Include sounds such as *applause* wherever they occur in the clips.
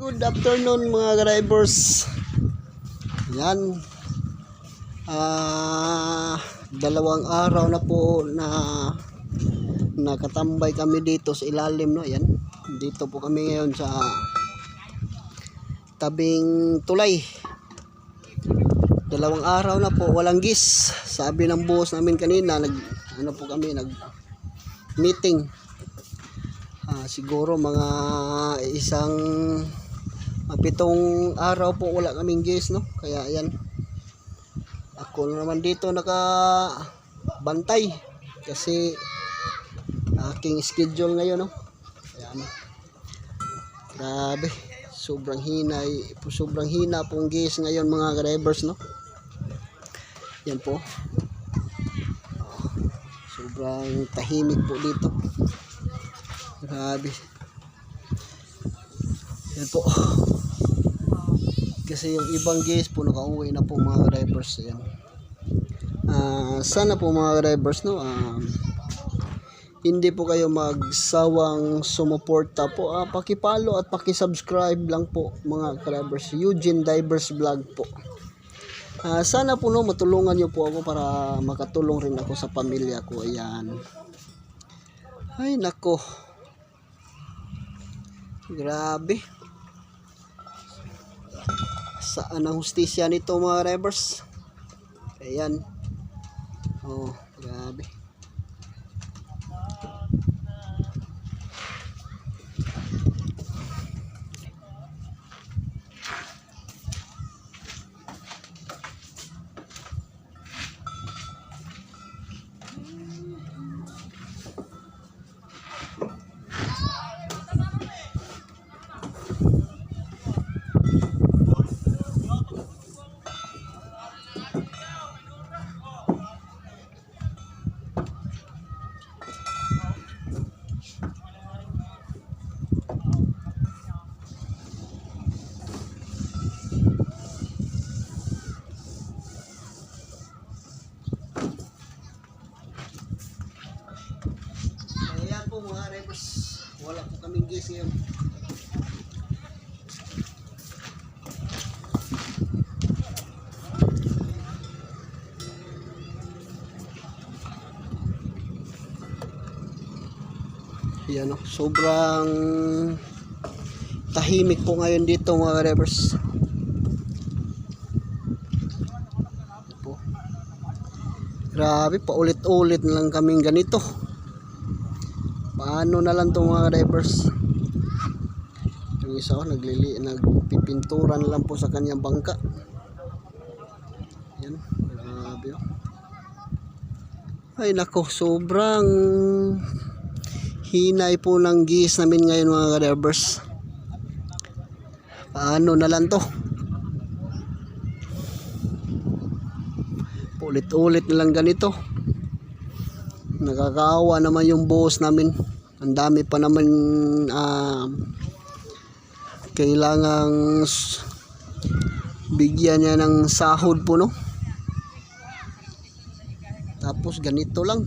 Good afternoon mga drivers. Yan. Ah, dalawang araw na po na nakatambay kami dito sa ilalim no. Yan. Dito po kami ngayon sa tabing tulay. Dalawang araw na po walang gis. Sabi ng boss namin kanina nag ano po kami nag meeting. Ah, siguro mga isang mga pitong araw po wala kaming gas no? Kaya yan ako na naman dito naka bantay kasi aking schedule ngayon no? Kaya ano grabe. Sobrang hina sobrang hina pong gas ngayon mga drivers no? Yan po. Sobrang tahimik po dito. Grabe. Yan po kasi yung ibang guys po nakauwi na po mga drivers yan Ah, sana po mga drivers no um, hindi po kayo magsawang sumuporta po. Ah, pakipalo at pakisubscribe lang po mga drivers Eugene Divers Vlog po. Ah, sana po no matulungan niyo po ako para makatulong rin ako sa pamilya ko ayan. Ay nako. Grabe saan ang hustisya nito mga drivers ayan. Oh ngayon Yan o, sobrang tahimik po ngayon dito mga drivers. Po. Grabe, paulit-ulit na lang kaming ganito. Paano na lang to mga drivers? Yung isa ko naglili, nagpipintura na lang po sa kanyang bangka. Yan, grabe oh. Ay nako, sobrang hinay po ng gis namin ngayon mga drivers. Paano na lang to? Ulit-ulit na lang ganito. Nakakaawa naman yung boss namin. Ang dami pa naman ah, kailangang bigyan niya ng sahod po no. Tapos ganito lang.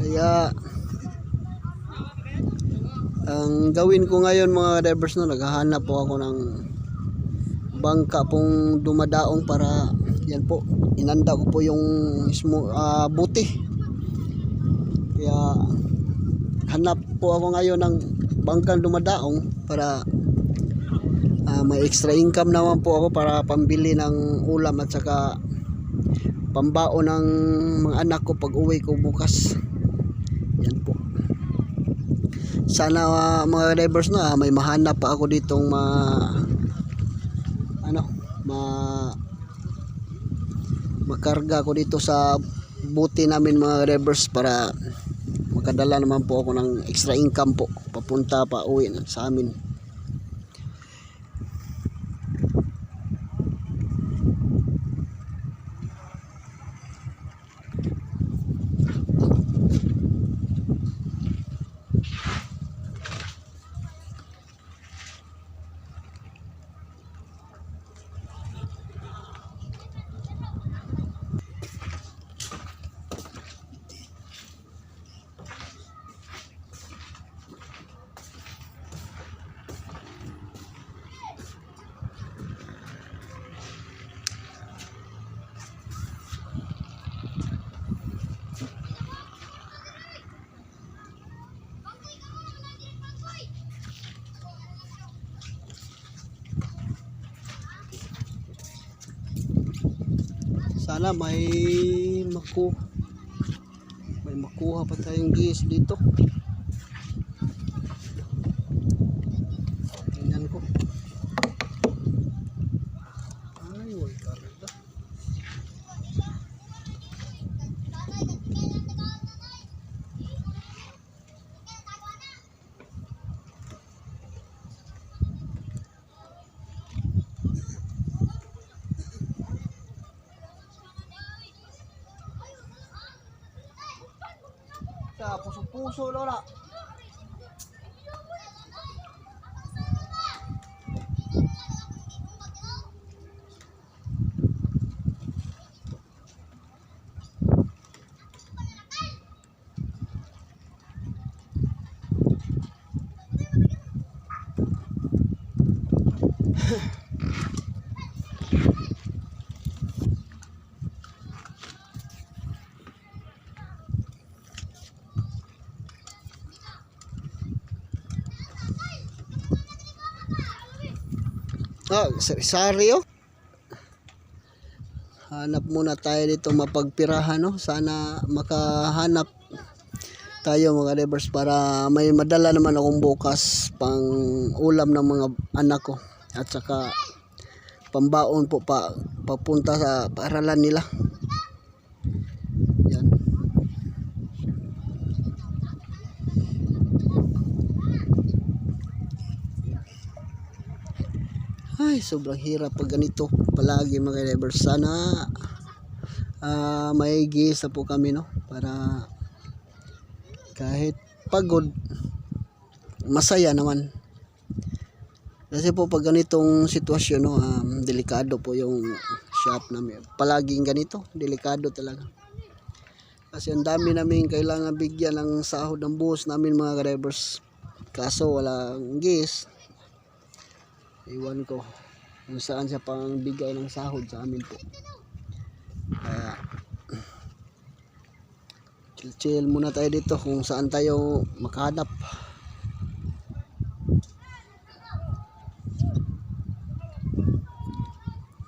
Kaya ang gawin ko ngayon mga drivers no, naghahanap po ako ng bangka pong dumadaong para yan po, inanda ko po yung ah, buti. Kaya hanap po ako ngayon ng bangkang dumadaong para ah, may extra income naman po ako para pambili ng ulam at saka pambao ng mga anak ko pag uwi ko bukas. Yan po. Sana ah, mga drivers na may mahanap pa ako ditong ma ano ma makarga ko dito sa buti namin mga drivers para makadala naman po ako ng extra income po. Papunta pa uwi sa amin Sana may maku may makuha pa tayong gis dito. Tingnan ko. Ay, wala karga. Puso-puso, Lola. Ah, *laughs* sari-sari oh. Hanap muna tayo dito mapagpirahan no. Sana makahanap tayo mga neighbors para may madala naman akong bukas pang ulam ng mga anak ko at saka pambaon po pa papunta sa paaralan nila. Ay, sobrang hirap pag ganito. Palagi mga neighbors. Sana ah, may gisa po kami, no? Para kahit pagod, masaya naman. Kasi po pag ganitong sitwasyon, no, um, delikado po yung shop namin. Palaging ganito, delikado talaga. Kasi ang dami namin kailangan bigyan ng sahod ng buhos namin mga drivers. Kaso walang gis. Iwan ko kung saan siya pang bigay ng sahod sa amin po. Kaya chill chill muna tayo dito kung saan tayo makahanap.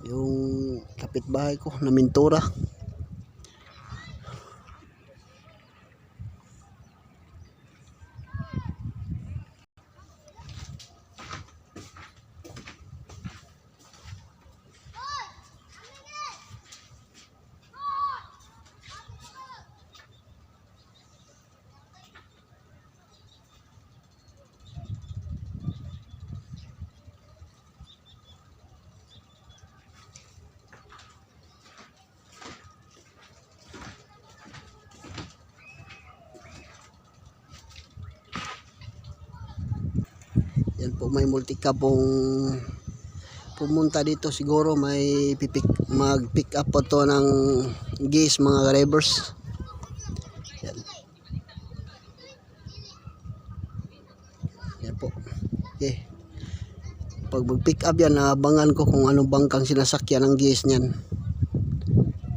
Yung kapitbahay ko na mintura. Yan po may multika pong pumunta dito siguro may pipik, mag pick up po to ng gas mga drivers. Yan. Yan po. Okay. Pag mag pick up yan, naabangan ko kung anong bangkang sinasakyan ng gas niyan.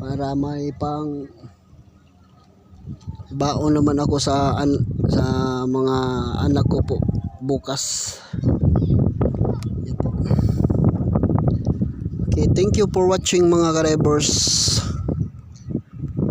Para may pang baon naman ako sa an, sa mga anak ko po bukas. Yan po. Thank you for watching mga ka-drivers.